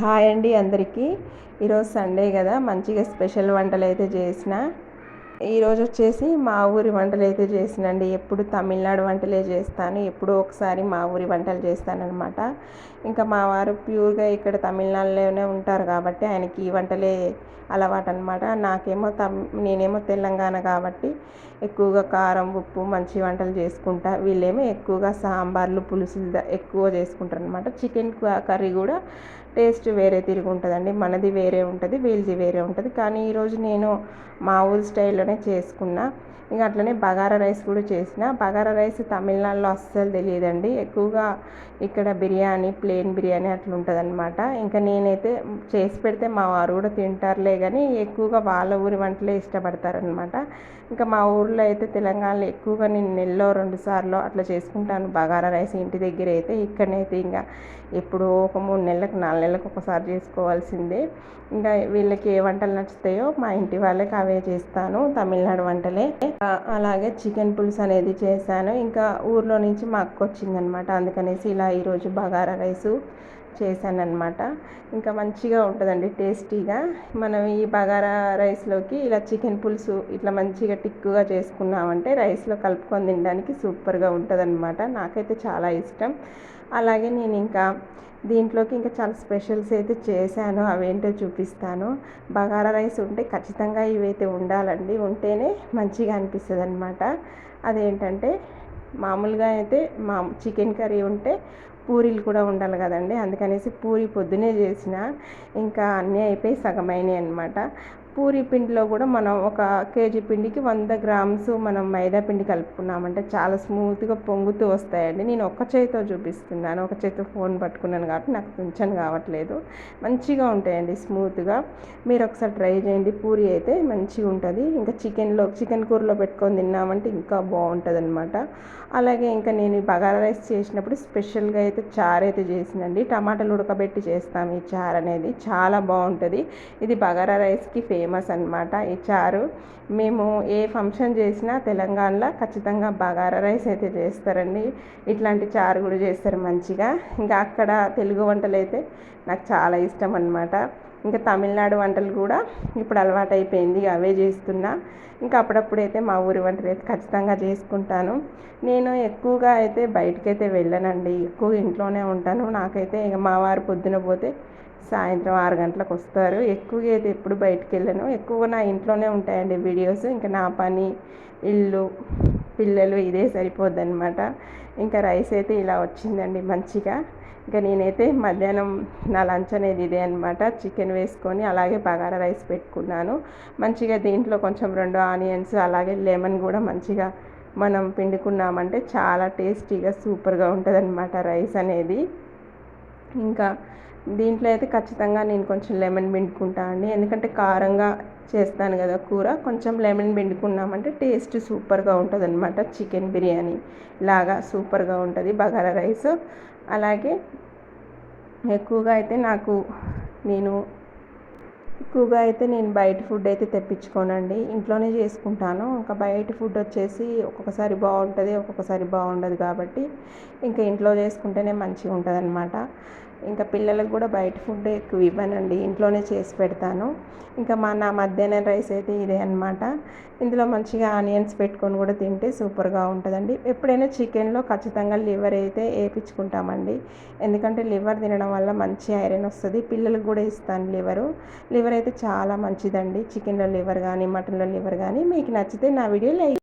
Hi అండి అందరికీ. ఈరోజు సండే కదా మంచిగా స్పెషల్ వంటలు అయితే చేసిన. ఈరోజు వచ్చేసి మా ఊరి వంటలు అయితే చేసినండి. ఎప్పుడు తమిళనాడు వంటలే చేస్తాను ఎప్పుడో ఒకసారి మా ఊరి వంటలు చేస్తానన్నమాట. ఇంకా మా వారు ప్యూర్గా ఇక్కడ తమిళనాడులోనే ఉంటారు కాబట్టి ఆయనకి ఈ వంటలే అలవాటు అనమాట నాకేమో తమ్ నేనేమో తెలంగాణ కాబట్టి ఎక్కువగా కారం ఉప్పు మంచి వంటలు చేసుకుంటా. వీళ్ళేమో ఎక్కువగా సాంబార్లు పులుసులు ఎక్కువ చేసుకుంటారు అనమాట చికెన్ కర్రీ కూడా టేస్ట్ వేరే తిరిగి ఉంటుందండి. మనది వేరే ఉంటుంది వీళ్ళది వేరే ఉంటుంది. కానీ ఈరోజు నేను మా ఊరి స్టైల్లోనే చేసుకున్నా. ఇంకా అట్లనే బగారా రైస్ కూడా చేసిన. బగారా రైస్ తమిళనాడులో అస్సలు తెలియదండి. ఎక్కువగా ఇక్కడ బిర్యానీ ప్లేన్ బిర్యానీ అట్లా ఉంటుంది అనమాట ఇంకా నేనైతే చేసి పెడితే మా వారు కూడా తింటారులే కానీ ఎక్కువగా వాళ్ళ ఊరి వంటలే ఇష్టపడతారనమాట ఇంకా మా ఊర్లో అయితే తెలంగాణలో ఎక్కువగా నేను నెలలో రెండు సార్లు అట్లా చేసుకుంటాను. బగారా రైస్ ఇంటి దగ్గర అయితే ఇక్కడనైతే ఇంకా ఎప్పుడో ఒక మూడు నెలలకు నాలుగు నెలలకు ఒకసారి చేసుకోవాల్సిందే. ఇంకా వీళ్ళకి ఏ వంటలు నచ్చుతాయో మా ఇంటి వాళ్ళకి అవే చేస్తాను తమిళనాడు వంటలే. అలాగే చికెన్ పులుసు అనేది చేశాను. ఇంకా ఊర్లో నుంచి మా అక్క వచ్చిందనమాట అందుకనేసి ఇలా ఈరోజు బగారా రైసు చేశానమాట ఇంకా మంచిగా ఉంటుందండి టేస్టీగా. మనం ఈ బగారా రైస్లోకి ఇలా చికెన్ పులుసు ఇట్లా మంచిగా టిక్కుగా చేసుకున్నామంటే రైస్లో కలుపుకొని తినడానికి సూపర్గా ఉంటుందన్నమాట. నాకైతే చాలా ఇష్టం. అలాగే నేను ఇంకా దీంట్లోకి ఇంకా చాలా స్పెషల్స్ అయితే చేశాను అవేంటో చూపిస్తాను. బగారా రైస్ ఉంటే ఖచ్చితంగా ఇవైతే ఉండాలండి. ఉంటేనే మంచిగా అనిపిస్తుంది అనమాట అదేంటంటే మామూలుగా అయితే మా చికెన్ కర్రీ ఉంటే పూరీలు కూడా ఉండాలి కదండి. అందుకనేసి పూరి పొద్దునే చేసిన ఇంకా అన్నీ అయిపోయి సగమైనవి అనమాట పూరి పిండిలో కూడా మనం ఒక కేజీ పిండికి వంద గ్రామ్స్ మనం మైదా పిండి కలుపుకున్నామంటే చాలా స్మూత్గా పొంగుతూ వస్తాయండి. నేను ఒక్క చేతితో చూపిస్తున్నాను. ఒక చేతితో ఫోన్ పట్టుకున్నాను కాబట్టి నాకు కొంచెం కావట్లేదు. మంచిగా ఉంటాయండి స్మూత్గా. మీరు ఒకసారి ట్రై చేయండి. పూరి అయితే మంచిగా ఉంటుంది. ఇంకా చికెన్లో చికెన్ కూరలో పెట్టుకొని తిన్నామంటే ఇంకా బాగుంటుంది అనమాట అలాగే ఇంకా నేను బగారా రైస్ చేసినప్పుడు స్పెషల్గా అయితే చారు అయితే చేసినండి టమాటాలు ఉడకబెట్టి చేస్తాం ఈ చారు అనేది. చాలా బాగుంటుంది. ఇది బగారా రైస్కి ఫేమస్ అనమాట ఈ చారు. మేము ఏ ఫంక్షన్ చేసినా తెలంగాణలో ఖచ్చితంగా బగారా రైస్ అయితే చేస్తారండి. ఇట్లాంటి చారు కూడా చేస్తారు మంచిగా. ఇంకా అక్కడ తెలుగు వంటలు అయితే నాకు చాలా ఇష్టం అనమాట ఇంకా తమిళనాడు వంటలు కూడా ఇప్పుడు అలవాటు అయిపోయింది అవే చేస్తున్నా. ఇంకా అప్పుడప్పుడు అయితే మా ఊరి వంటలు అయితే ఖచ్చితంగా చేసుకుంటాను. నేను ఎక్కువగా అయితే బయటకైతే వెళ్ళనండి ఎక్కువ ఇంట్లోనే ఉంటాను. నాకైతే ఇక మా వారు పొద్దున పోతే సాయంత్రం ఆరు గంటలకు వస్తారు. ఎక్కువగా అయితే ఎప్పుడు బయటకు వెళ్ళను. ఎక్కువగా నా ఇంట్లోనే ఉంటాయండి వీడియోస్. ఇంకా నా పని ఇల్లు పిల్లలు ఇదే సరిపోద్ది అనమాట ఇంకా రైస్ అయితే ఇలా వచ్చిందండి మంచిగా. ఇంకా నేనైతే మధ్యాహ్నం నా లంచ్ అనేది ఇదే అనమాట చికెన్ వేసుకొని అలాగే బగారా రైస్ పెట్టుకున్నాను. మంచిగా దీంట్లో కొంచెం రెండు ఆనియన్స్ అలాగే లెమన్ కూడా మంచిగా మనం పిండుకున్నామంటే చాలా టేస్టీగా సూపర్గా ఉంటుంది రైస్ అనేది. ఇంకా దీంట్లో అయితే ఖచ్చితంగా నేను కొంచెం లెమన్ పిండుకుంటా అండి. ఎందుకంటే కారంగా చేస్తాను కదా కూర. కొంచెం లెమన్ పిండుకున్నామంటే టేస్ట్ సూపర్గా ఉంటుంది అనమాట చికెన్ బిర్యానీ లాగా సూపర్గా ఉంటుంది బగారా రైస్. అలాగే ఎక్కువగా అయితే నాకు నేను ఎక్కువగా అయితే నేను బయట ఫుడ్ అయితే తెప్పించుకోనండి. ఇంట్లోనే చేసుకుంటాను. ఇంకా బయట ఫుడ్ వచ్చేసి ఒక్కొక్కసారి బాగుంటుంది ఒక్కొక్కసారి బాగుండదు కాబట్టి ఇంకా ఇంట్లో చేసుకుంటేనే మంచిగా ఉంటుంది అనమాట ఇంకా పిల్లలకు కూడా బయట ఫుడ్ ఎక్కువ ఇవ్వనండి ఇంట్లోనే చేసి పెడతాను. ఇంకా మా నా మధ్యాహ్నం రైస్ అయితే ఇదే అనమాట ఇందులో మంచిగా ఆనియన్స్ పెట్టుకొని కూడా తింటే సూపర్గా ఉంటుందండి. ఎప్పుడైనా చికెన్లో ఖచ్చితంగా లివర్ అయితే వేయించుకుంటామండి. ఎందుకంటే లివర్ తినడం వల్ల మంచి ఐరన్ వస్తుంది. పిల్లలకు కూడా ఇస్తాను లివరు. లివర్ అయితే చాలా మంచిదండి. చికెన్లో లివర్ కానీ మటన్లో లివర్ కానీ. మీకు నచ్చితే నా వీడియో లైక్